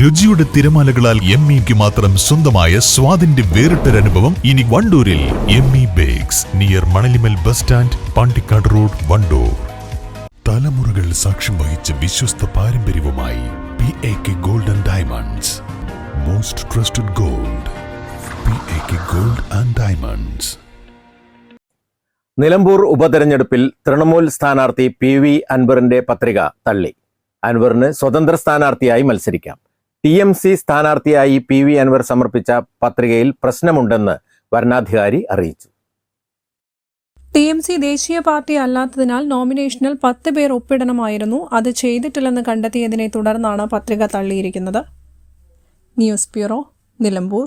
രുചിയുടെ തിരമാലകളാൽ എം ഇക്ക് മാത്രം സ്വന്തമായ സ്വാദിന്റെ വേറിട്ടൊരനുഭവം ഇനി വണ്ടൂരിൽ M E bakes near Manalimal bus stand Pandikkad road Wandoor. തലമുറകൾ സാക്ഷ്യം വഹിച്ച വിശ്വസ്ത പാരമ്പര്യവുമായി P A K gold and diamonds most trusted gold P A K gold and diamonds Nilambur ഉപതെരഞ്ഞെടുപ്പിൽ തൃണമൂൽ സ്ഥാനാർത്ഥി പി വി അൻവറിന്റെ പത്രിക തള്ളി. അൻവറിന് സ്വതന്ത്ര സ്ഥാനാർത്ഥിയായി മത്സരിക്കാം. ടി എം സി സ്ഥാനാർത്ഥിയായി പി വി അൻവർ സമർപ്പിച്ച പത്രികയിൽ പ്രശ്നമുണ്ടെന്ന് വരണാധികാരി അറിയിച്ചു. ടി എം സി ദേശീയ പാർട്ടി അല്ലാത്തതിനാൽ നോമിനേഷനിൽ പത്ത് പേർ ഒപ്പിടണമായിരുന്നു. അത് ചെയ്തിട്ടില്ലെന്ന് കണ്ടെത്തിയതിനെ തുടർന്നാണ് പത്രിക തള്ളിയിരിക്കുന്നത്. News bureau Nilambur.